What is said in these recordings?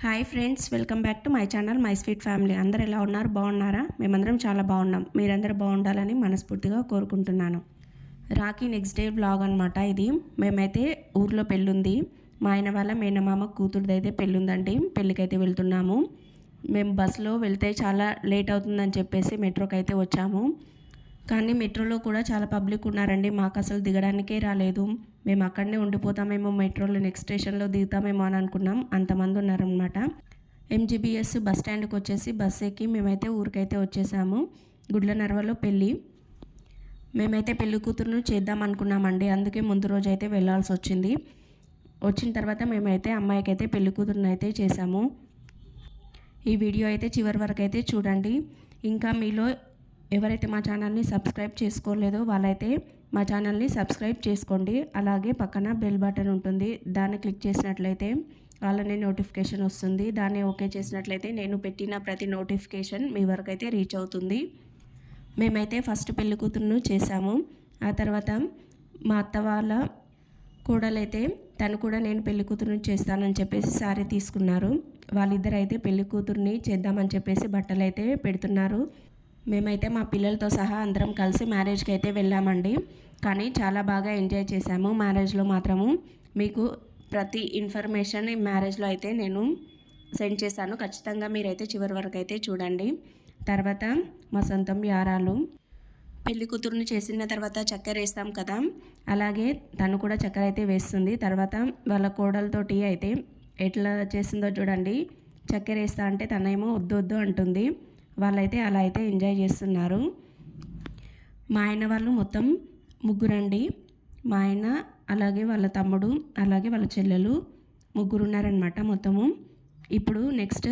Hi friends welcome back to my channel my sweet family అందరు ఎలా ఉన్నారు? బాగున్నారా? మేమందరం చాలా బాగున్నాం. మీరందరూ బాగుండాలని మనస్ఫూర్తిగా కోరుకుంటున్నాను. రాఖీ నెక్స్ట్ డే బ్లాగ్ అనమాట ఇది. మేమైతే ఊర్లో పెళ్ళుంది. మా ఆయన వాళ్ళ మేనమామ కూతురుదైతే పెళ్ళుందండి. పెళ్ళికైతే వెళ్తున్నాము. మేము బస్సులో వెళ్తే చాలా లేట్ అవుతుందని చెప్పేసి మెట్రోకి అయితే వచ్చాము. కానీ మెట్రోలో కూడా చాలా పబ్లిక్ ఉన్నారండి. మాకు అసలు దిగడానికే రాలేదు. మేము అక్కడనే ఉండిపోతామేమో మెట్రోలో నెక్స్ట్ స్టేషన్లో దిగుతామేమో అని అనుకున్నాం. అంతమంది ఉన్నారనమాట ఎంజీబీఎస్ బస్ స్టాండ్కి వచ్చేసి బస్ ఎక్కి మేమైతే ఊరికైతే వచ్చేసాము. గుడ్ల నర్వలో పెళ్ళి. మేమైతే పెళ్ళి కూతురును చేద్దాం అనుకున్నామండి. అందుకే ముందు రోజు అయితే వెళ్ళాల్సి వచ్చింది. వచ్చిన తర్వాత మేమైతే అమ్మాయికి అయితే పెళ్ళి కూతురుని అయితే చేసాము ఈ వీడియో అయితే చివరి వరకు అయితే చూడండి. ఇంకా మీలో ఎవరైతే మా ఛానల్ని సబ్స్క్రైబ్ చేసుకోలేదో వాళ్ళైతే మా ఛానల్ని సబ్స్క్రైబ్ చేసుకోండి. అలాగే పక్కన బెల్ బటన్ ఉంటుంది. దాన్ని క్లిక్ చేసినట్లయితే వాళ్ళనే నోటిఫికేషన్ వస్తుంది. దాన్ని ఓకే చేసినట్లయితే నేను పెట్టిన ప్రతి నోటిఫికేషన్ మీ వరకు అయితే రీచ్ అవుతుంది. మేమైతే ఫస్ట్ పెళ్ళి కూతురును చేసాము ఆ తర్వాత మా అత్త వాళ్ళ కూడలైతే తను కూడా నేను పెళ్ళి కూతురుని చేస్తానని చెప్పేసి సారీ తీసుకున్నారు. వాళ్ళిద్దరు అయితే పెళ్ళి కూతుర్ని చేద్దామని చెప్పేసి బట్టలు అయితే పెడుతున్నారు. మేమైతే మా పిల్లలతో సహా అందరం కలిసి మ్యారేజ్కి అయితే వెళ్ళామండి. కానీ చాలా బాగా ఎంజాయ్ చేశాము. మ్యారేజ్లో మాత్రము మీకు ప్రతి ఇన్ఫర్మేషన్ మ్యారేజ్లో అయితే నేను సెండ్ చేశాను. ఖచ్చితంగా మీరైతే చివరి వరకు అయితే చూడండి. తర్వాత మా సొంతం యారాలు. పెళ్ళి కూతురుని చేసిన తర్వాత చక్కెర వేస్తాం కదా. అలాగే తను కూడా చక్కెర అయితే వేస్తుంది. తర్వాత వాళ్ళ కోడలతోటి అయితే ఎట్లా చేసిందో చూడండి. చక్కెర వేస్తా అంటే తనేమో వద్దు వద్దు అంటుంది. వాళ్ళైతే అలా అయితే ఎంజాయ్ చేస్తున్నారు. మా ఆయన వాళ్ళు మొత్తం ముగ్గురండి. మా ఆయన అలాగే వాళ్ళ తమ్ముడు అలాగే వాళ్ళ చెల్లెలు ముగ్గురు ఉన్నారనమాట మొత్తము. ఇప్పుడు నెక్స్ట్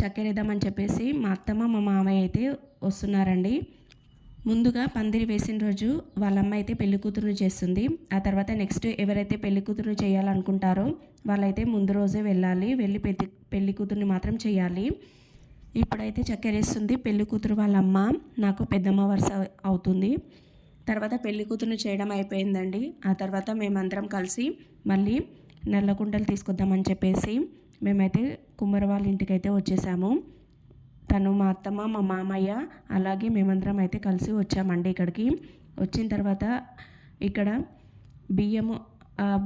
చక్కెర వేద్దామని చెప్పేసి మా అత్తమ్మ మా మామయ్య అయితే వస్తున్నారండి. ముందుగా పందిరి వేసిన రోజు వాళ్ళ అమ్మ అయితే పెళ్ళి కూతురుని చేస్తుంది. ఆ తర్వాత నెక్స్ట్ ఎవరైతే పెళ్ళి కూతురుని చేయాలనుకుంటారో వాళ్ళైతే ముందు రోజే వెళ్ళాలి. వెళ్ళి పెళ్ళి పెళ్ళి కూతురుని మాత్రం చేయాలి. ఇప్పుడైతే చక్కెర వేస్తుంది పెళ్ళి కూతురు వాళ్ళ అమ్మ. నాకు పెద్దమ్మ వరుస అవుతుంది. తర్వాత పెళ్ళి కూతురుని చేయడం అయిపోయిందండి. ఆ తర్వాత మేమందరం కలిసి మళ్ళీ నల్లకుండలు తీసుకొద్దామని చెప్పేసి మేమైతే కుమ్మర వాళ్ళ ఇంటికి అయితే వచ్చేసాము. తను మా అత్తమ్మ మా మామయ్య అలాగే మేమందరం అయితే కలిసి వచ్చామండి ఇక్కడికి. వచ్చిన తర్వాత ఇక్కడ బియ్యము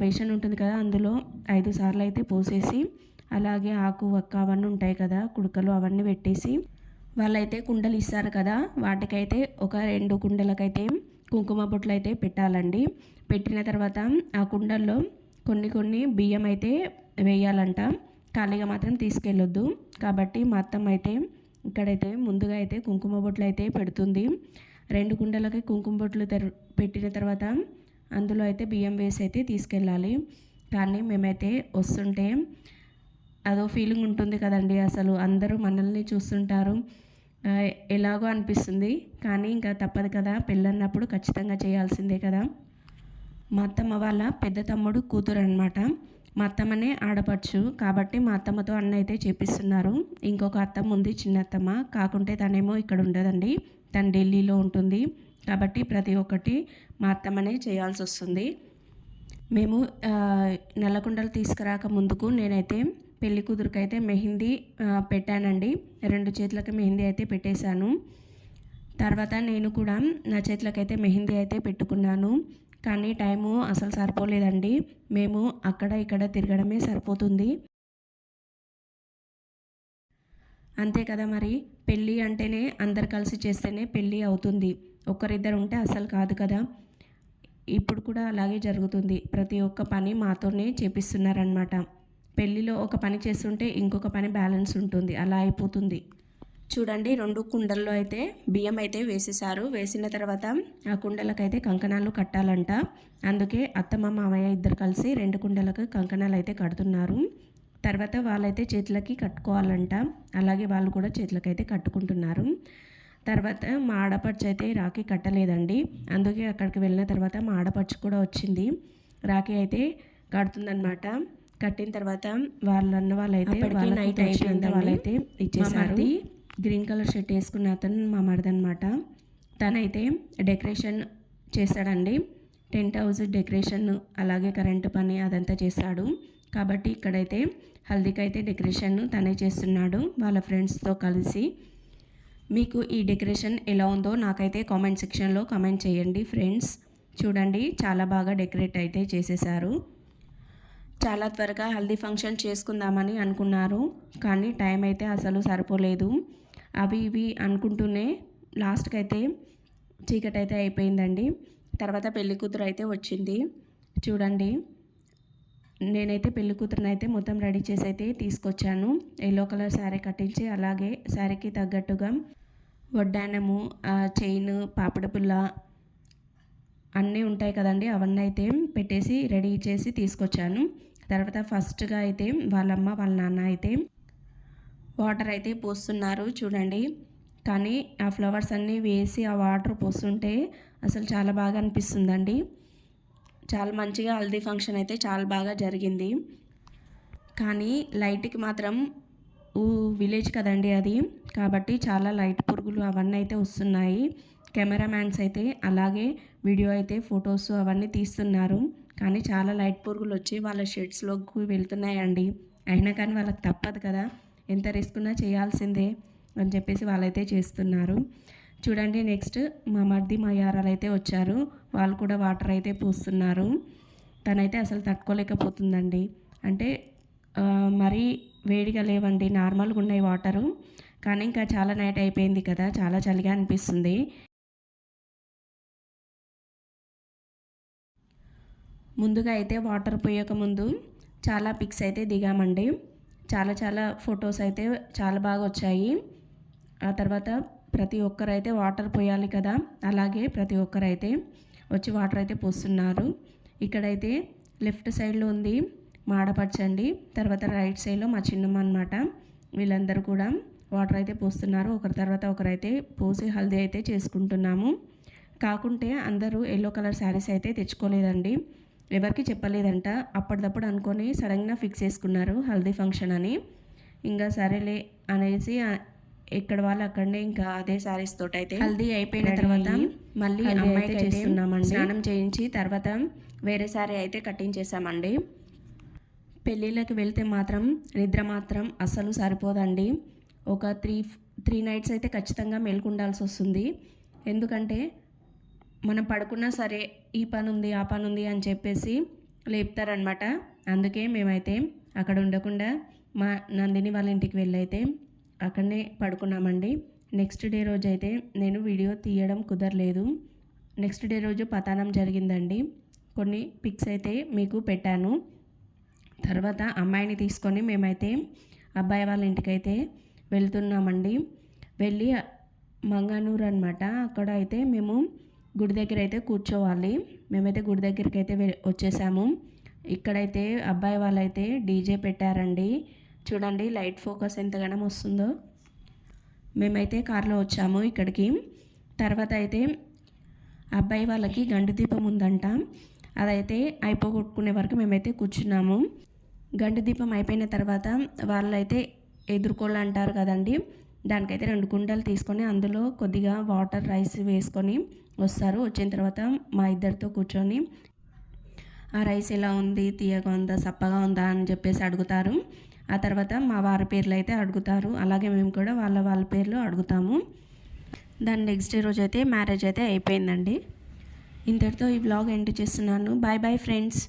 బేషన్ ఉంటుంది కదా అందులో ఐదు సార్లు అయితే పోసేసి అలాగే ఆకు వక్క అవన్నీ ఉంటాయి కదా కుడకలు అవన్నీ పెట్టేసి వాళ్ళైతే కుండలు ఇస్తారు కదా వాటికైతే ఒక రెండు కుండలకైతే కుంకుమ బొట్లు అయితే పెట్టాలండి. పెట్టిన తర్వాత ఆ కుండల్లో కొన్ని కొన్ని బియ్యం అయితే వేయాలంట. ఖాళీగా మాత్రం తీసుకెళ్ళొద్దు. కాబట్టి మా అత్తమ్మ అయితే ఇక్కడైతే ముందుగా అయితే కుంకుమ బొట్లు అయితే పెడుతుంది. రెండు కుండలకి కుంకుమ బొట్లు తెర పెట్టిన తర్వాత అందులో అయితే బియ్యం వేసి అయితే తీసుకెళ్ళాలి. కానీ మేమైతే వస్తుంటే అదో ఫీలింగ్ ఉంటుంది కదండి అసలు. అందరూ మనల్ని చూస్తుంటారు. ఎలాగో అనిపిస్తుంది. కానీ ఇంకా తప్పదు కదా. పెళ్ళన్నప్పుడు ఖచ్చితంగా చేయాల్సిందే కదా. మా అత్తమ్మ వాళ్ళ పెద్ద తమ్ముడు కూతురు అనమాట మా అత్తమ్మనే ఆడపడుచు. కాబట్టి మా అత్తమ్మతో అన్న అయితే చేపిస్తున్నారు. ఇంకొక అత్తమ్మ ఉంది చిన్న అత్తమ్మ. కాకుంటే తనేమో ఇక్కడ ఉండదండి. తను ఢిల్లీలో ఉంటుంది. కాబట్టి ప్రతి ఒక్కటి మా అత్తమ్మనే చేయాల్సి వస్తుంది మేము నల్లకొండలు నల్లకుండలు తీసుకురాక ముందుకు నేనైతే పెళ్ళి కూతురికైతే మెహందీ పెట్టానండి. రెండు చేతులకి మెహందీ అయితే పెట్టేశాను. తర్వాత నేను కూడా నా చేతులకైతే మెహందీ అయితే పెట్టుకున్నాను. కానీ టైము అసలు సరిపోలేదండి. మేము అక్కడ ఇక్కడ తిరగడమే సరిపోతుంది. అంతే కదా మరి. పెళ్ళి అంటేనే అందరు కలిసి చేస్తేనే పెళ్ళి అవుతుంది. ఒకరిద్దరు ఉంటే అసలు కాదు కదా. ఇప్పుడు కూడా అలాగే జరుగుతుంది. ప్రతి ఒక్క పని మాతోనే చేపిస్తున్నారనమాట పెళ్ళిలో ఒక పని చేస్తుంటే ఇంకొక పని బ్యాలెన్స్ ఉంటుంది. అలా అయిపోతుంది. చూడండి రెండు కుండల్లో అయితే బియ్యం అయితే వేసేసారు వేసిన తర్వాత ఆ కుండలకైతే కంకణాలు కట్టాలంట. అందుకే అత్తమ్మ మామయ్య ఇద్దరు కలిసి రెండు కుండలకు కంకణాలు అయితే కడుతున్నారు. తర్వాత వాళ్ళైతే చేతులకి కట్టుకోవాలంట. అలాగే వాళ్ళు కూడా చేతులకైతే కట్టుకుంటున్నారు. తర్వాత మా ఆడపడుచు అయితే రాఖీ కట్టలేదండి. అందుకే అక్కడికి వెళ్ళిన తర్వాత మా ఆడపడుచు కూడా వచ్చింది. రాఖీ అయితే కడుతుందనమాట కట్టిన తర్వాత వాళ్ళ అన్న వాళ్ళైతే నైట్ అయిపోయింది వాళ్ళైతే ఇచ్చేసారు గ్రీన్ కలర్ షర్ట్ వేసుకున్న అతను మా మరిదనమాట తనైతే డెకరేషన్ చేస్తాడండి టెంట్ హౌస్ డెకరేషన్ అలాగే కరెంటు పని అదంతా చేస్తాడు కాబట్టి ఇక్కడైతే హల్దీకి అయితే డెకరేషన్ తనే చేస్తున్నాడు వాళ్ళ ఫ్రెండ్స్తో కలిసి. మీకు ఈ డెకరేషన్ ఎలా ఉందో నాకైతే కామెంట్ సెక్షన్లో కామెంట్ చేయండి ఫ్రెండ్స్. చూడండి చాలా బాగా డెకరేట్ అయితే చేసేసారు చాలా త్వరగా హల్దీ ఫంక్షన్ చేసుకుందామని అనుకున్నారు. కానీ టైం అయితే అసలు సరిపోలేదు. అవి ఇవి అనుకుంటూనే లాస్ట్కి అయితే చీకటి అయితే అయిపోయిందండి. తర్వాత పెళ్ళి కూతురు అయితే వచ్చింది. చూడండి. నేనైతే పెళ్ళి కూతురుని అయితే మొత్తం రెడీ చేసి అయితే తీసుకొచ్చాను. ఎల్లో కలర్ శారీ కట్టించి అలాగే శారీకి తగ్గట్టుగా వడ్డానము చైన్ పాపిడ పుల్ల అన్నీ ఉంటాయి కదండి. అవన్నీ అయితే పెట్టేసి రెడీ చేసి తీసుకొచ్చాను. తర్వాత ఫస్ట్గా అయితే వాళ్ళమ్మ వాళ్ళ నాన్న అయితే వాటర్ అయితే పోస్తున్నారు చూడండి. కానీ ఆ ఫ్లవర్స్ అన్నీ వేసి ఆ వాటర్ పోస్తుంటే అసలు చాలా బాగా అనిపిస్తుందండి. చాలా మంచిగా హల్దీ ఫంక్షన్ అయితే చాలా బాగా జరిగింది. కానీ లైట్కి మాత్రం ఊ విలేజ్ కదండి అది. కాబట్టి చాలా లైట్ పురుగులు అవన్నీ అయితే వస్తున్నాయి. కెమెరామ్యాన్స్ అయితే అలాగే వీడియో అయితే ఫొటోస్ అవన్నీ తీస్తున్నారు. కానీ చాలా లైట్ పురుగులు వచ్చి వాళ్ళ షెడ్స్లోకి వెళ్తున్నాయండి. అయినా కానీ వాళ్ళకి తప్పదు కదా. ఎంత రిస్క్ ఉన్నా చేయాల్సిందే అని చెప్పేసి వాళ్ళైతే చేస్తున్నారు. చూడండి నెక్స్ట్ మా మర్ది మా యారాలు అయితే వచ్చారు. వాళ్ళు కూడా వాటర్ అయితే పూస్తున్నారు. తనైతే అసలు తట్టుకోలేకపోతుందండి. అంటే మరీ వేడిగా లేవండి. నార్మల్గా ఉన్నాయి వాటరు. కానీ ఇంకా చాలా నైట్ అయిపోయింది కదా. చాలా చలిగా అనిపిస్తుంది. ముందుగా అయితే వాటర్ పోయక ముందు చాలా పిక్స్ అయితే దిగామండి. చాలా చాలా ఫొటోస్ అయితే చాలా బాగా వచ్చాయి. ఆ తర్వాత ప్రతి ఒక్కరైతే వాటర్ పోయాలి కదా అలాగే ప్రతి ఒక్కరైతే వచ్చి వాటర్ అయితే పోస్తున్నారు. ఇక్కడైతే లెఫ్ట్ సైడ్లో ఉంది మాడపరచండి తర్వాత రైట్ సైడ్లో మా చిన్నమ్మ అనమాట వీళ్ళందరూ కూడా వాటర్ అయితే పోస్తున్నారు. ఒకరి తర్వాత ఒకరైతే పోసి హల్దీ అయితే చేసుకుంటున్నాము. కాకుంటే అందరూ ఎల్లో కలర్ శారీస్ అయితే తెచ్చుకోలేదండి. ఎవరికి చెప్పలేదంట. అప్పటిదప్పుడు అనుకొని సడన్గా ఫిక్స్ చేసుకున్నారు హల్దీ ఫంక్షన్ అని. ఇంకా సరేలే అనేసి ఇక్కడ వాళ్ళు అక్కడనే ఇంకా అదే శారీస్ తోటి అయితే హల్దీ అయిపోయిన తర్వాత మళ్ళీ అమ్మాయికి చేస్తున్నామండి. స్నానం చేయించి తర్వాత వేరే శారీ అయితే కట్టించేసామండి పెళ్ళిళ్ళకి వెళ్తే మాత్రం నిద్ర మాత్రం అస్సలు సరిపోదండి. ఒక త్రీ త్రీ నైట్స్ అయితే ఖచ్చితంగా మెలుకుండాల్సి వస్తుంది. ఎందుకంటే మనం పడుకున్నా సరే ఈ పని ఉంది ఆ పని ఉంది అని చెప్పేసి లేపుతారనమాట అందుకే మేమైతే అక్కడ ఉండకుండా మా నందిని వాళ్ళ ఇంటికి వెళ్ళైతే అక్కడనే పడుకున్నామండి. నెక్స్ట్ డే రోజు అయితే నేను వీడియో తీయడం కుదరలేదు. నెక్స్ట్ డే రోజు పతానం జరిగిందండి. కొన్ని పిక్స్ అయితే మీకు పెట్టాను. తర్వాత అమ్మాయిని తీసుకొని మేమైతే అబ్బాయి వాళ్ళ ఇంటికైతే వెళ్తున్నామండి. వెళ్ళి మంగనూరు అనమాట అక్కడ అయితే మేము గుడి దగ్గర అయితే కూర్చోవాలి. మేమైతే గుడి దగ్గరికి అయితే వచ్చేసాము. ఇక్కడైతే అబ్బాయి వాళ్ళైతే డీజే పెట్టారండి. చూడండి లైట్ ఫోకస్ ఎంతగానో వస్తుందో. మేమైతే కారులో వచ్చాము ఇక్కడికి. తర్వాత అయితే అబ్బాయి వాళ్ళకి గండు దీపం ఉందంట. అదైతే అయిపోగొట్టుకునే వరకు మేమైతే కూర్చున్నాము. గండు దీపం అయిపోయిన తర్వాత వాళ్ళైతే ఎదుర్కోళ్ళు అంటారు కదండి. దానికైతే రెండు కుండలు తీసుకొని అందులో కొద్దిగా వాటర్ రైస్ వేసుకొని వస్తారు. వచ్చిన తర్వాత మా ఇద్దరితో కూర్చొని ఆ రైస్ ఎలా ఉంది? తీయగా ఉందా? సప్పగా ఉందా? అని చెప్పేసి అడుగుతారు. ఆ తర్వాత మా వారి పేర్లు అయితే అడుగుతారు. అలాగే మేము కూడా వాళ్ళ వాళ్ళ పేర్లు అడుగుతాము. దాని నెక్స్ట్ డే రోజు అయితే మ్యారేజ్ అయితే అయిపోయిందండి. ఇంతటితో ఈ బ్లాగ్ ఎండ్ చేస్తున్నాను. Bye bye friends